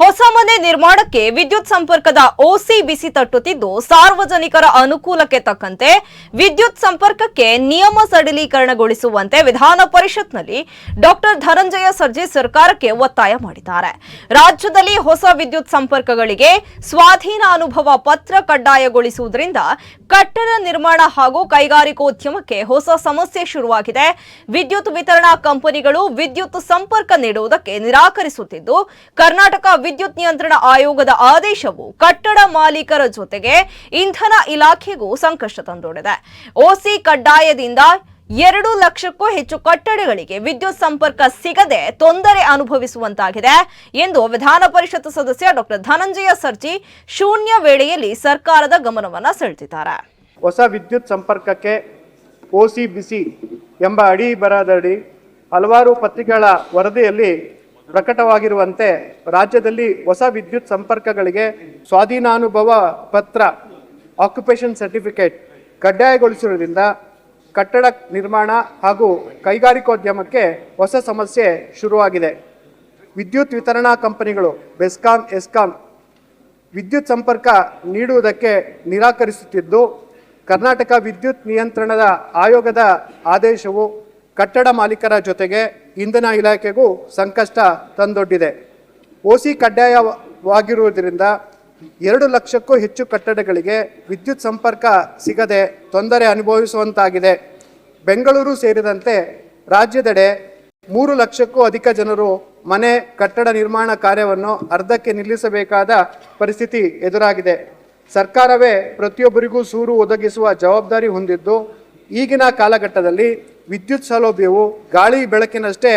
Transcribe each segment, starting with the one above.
ಹೊಸ ಮನೆ ನಿರ್ಮಾಣಕ್ಕೆ ವಿದ್ಯುತ್ ಸಂಪರ್ಕದ ಓಸಿ ಬಿಸಿ ತಟ್ಟುತ್ತಿದ್ದು ಸಾರ್ವಜನಿಕರ ಅನುಕೂಲಕ್ಕೆ ತಕ್ಕಂತೆ ವಿದ್ಯುತ್ ಸಂಪರ್ಕಕ್ಕೆ ನಿಯಮ ಸಡಿಲೀಕರಣಗೊಳಿಸುವಂತೆ ವಿಧಾನ ಪರಿಷತ್ನಲ್ಲಿ ಡಾಕ್ಟರ್ ಧನಂಜಯ ಸರ್ಜೆ ಸರ್ಕಾರಕ್ಕೆ ಒತ್ತಾಯ ಮಾಡಿದ್ದಾರೆ. ರಾಜ್ಯದಲ್ಲಿ ಹೊಸ ವಿದ್ಯುತ್ ಸಂಪರ್ಕಗಳಿಗೆ ಸ್ವಾಧೀನ ಅನುಭವ ಪತ್ರ ಕಡ್ಡಾಯಗೊಳಿಸುವುದರಿಂದ ಕಟ್ಟಡ ನಿರ್ಮಾಣ ಹಾಗೂ ಕೈಗಾರಿಕೋದ್ಯಮಕ್ಕೆ ಹೊಸ ಸಮಸ್ಯೆ ಶುರುವಾಗಿದೆ. ವಿದ್ಯುತ್ ವಿತರಣಾ ಕಂಪನಿಗಳು ವಿದ್ಯುತ್ ಸಂಪರ್ಕ ನೀಡುವುದಕ್ಕೆ ನಿರಾಕರಿಸುತ್ತಿದ್ದು, ಕರ್ನಾಟಕ ವಿದ್ಯುತ್ ನಿಯಂತ್ರಣ ಆಯೋಗದ ಆದೇಶವು ಕಟ್ಟಡ ಮಾಲೀಕರ ಜೊತೆಗೆ ಇಂಧನ ಇಲಾಖೆಗೂ ಸಂಕಷ್ಟ ತಂದೊಡಿದೆ ಓಸಿ ಕಡ್ಡಾಯದಿಂದ ಎರಡು ಲಕ್ಷಕ್ಕೂ ಹೆಚ್ಚು ಕಟ್ಟಡಗಳಿಗೆ ವಿದ್ಯುತ್ ಸಂಪರ್ಕ ಸಿಗದೆ ತೊಂದರೆ ಅನುಭವಿಸುವಂತಾಗಿದೆ ಎಂದು ವಿಧಾನ ಪರಿಷತ್ ಸದಸ್ಯ ಡಾಕ್ಟರ್ ಧನಂಜಯ ಸರ್ಜಿ ಶೂನ್ಯ ವೇಳೆಯಲ್ಲಿ ಸರ್ಕಾರದ ಗಮನವನ್ನು ಸೆಳೆದಿದ್ದಾರೆ. ಹೊಸ ವಿದ್ಯುತ್ ಸಂಪರ್ಕಕ್ಕೆ ಓಸಿ ಬಿಸಿ ಎಂಬ ಅಡಿ ಬರದಡಿ ಹಲವಾರು ಪತ್ರಿಕೆಗಳ ವರದಿಯಲ್ಲಿ ಪ್ರಕಟವಾಗಿರುವಂತೆ ರಾಜ್ಯದಲ್ಲಿ ಹೊಸ ವಿದ್ಯುತ್ ಸಂಪರ್ಕಗಳಿಗೆ ಸ್ವಾಧೀನಾನುಭವ ಪತ್ರ ಆಕ್ಯುಪೇಷನ್ ಸರ್ಟಿಫಿಕೇಟ್ ಕಡ್ಡಾಯಗೊಳಿಸಿರುವುದರಿಂದ ಕಟ್ಟಡ ನಿರ್ಮಾಣ ಹಾಗೂ ಕೈಗಾರಿಕೋದ್ಯಮಕ್ಕೆ ಹೊಸ ಸಮಸ್ಯೆ ಶುರುವಾಗಿದೆ. ವಿದ್ಯುತ್ ವಿತರಣಾ ಕಂಪನಿಗಳು ಬೆಸ್ಕಾಂ, ಎಸ್ಕಾಂ ವಿದ್ಯುತ್ ಸಂಪರ್ಕ ನೀಡುವುದಕ್ಕೆ ನಿರಾಕರಿಸುತ್ತಿದ್ದು, ಕರ್ನಾಟಕ ವಿದ್ಯುತ್ ನಿಯಂತ್ರಣದ ಆಯೋಗದ ಆದೇಶವು ಕಟ್ಟಡ ಮಾಲೀಕರ ಜೊತೆಗೆ ಇಂಧನ ಇಲಾಖೆಗೂ ಸಂಕಷ್ಟ ತಂದೊಡ್ಡಿದೆ. ಓಸಿ ಕಡ್ಡಾಯವಾಗಿರುವುದರಿಂದ ಎರಡು ಲಕ್ಷಕ್ಕೂ ಹೆಚ್ಚು ಕಟ್ಟಡಗಳಿಗೆ ವಿದ್ಯುತ್ ಸಂಪರ್ಕ ಸಿಗದೆ ತೊಂದರೆ ಅನುಭವಿಸುವಂತಾಗಿದೆ. ಬೆಂಗಳೂರು ಸೇರಿದಂತೆ ರಾಜ್ಯದೆಡೆ ಮೂರು ಲಕ್ಷಕ್ಕೂ ಅಧಿಕ ಜನರು ಮನೆ ಕಟ್ಟಡ ನಿರ್ಮಾಣ ಕಾರ್ಯವನ್ನು ಅರ್ಧಕ್ಕೆ ನಿಲ್ಲಿಸಬೇಕಾದ ಪರಿಸ್ಥಿತಿ ಎದುರಾಗಿದೆ. ಸರ್ಕಾರವೇ ಪ್ರತಿಯೊಬ್ಬರಿಗೂ ಸೂರು ಒದಗಿಸುವ ಜವಾಬ್ದಾರಿ ಹೊಂದಿದ್ದು ಈಗಿನ ಕಾಲಘಟ್ಟದಲ್ಲಿ ವಿದ್ಯುತ್ ಸೌಲಭ್ಯವು ಗಾಳಿ ಬೆಳಕಿನಷ್ಟೇ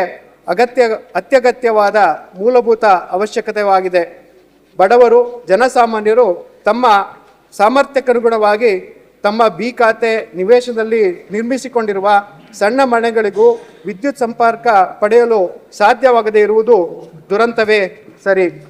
ಅಗತ್ಯ, ಅತ್ಯಗತ್ಯವಾದ ಮೂಲಭೂತ ಅವಶ್ಯಕತೆಯಾಗಿದೆ. ಬಡವರು, ಜನಸಾಮಾನ್ಯರು ತಮ್ಮ ಸಾಮರ್ಥ್ಯಕ್ಕನುಗುಣವಾಗಿ ತಮ್ಮ ಬಿ ಖಾತೆ ನಿವೇಶನದಲ್ಲಿ ನಿರ್ಮಿಸಿಕೊಂಡಿರುವ ಸಣ್ಣ ಮನೆಗಳಿಗೂ ವಿದ್ಯುತ್ ಸಂಪರ್ಕ ಪಡೆಯಲು ಸಾಧ್ಯವಾಗದೇ ಇರುವುದು ದುರಂತವೇ ಸರಿ.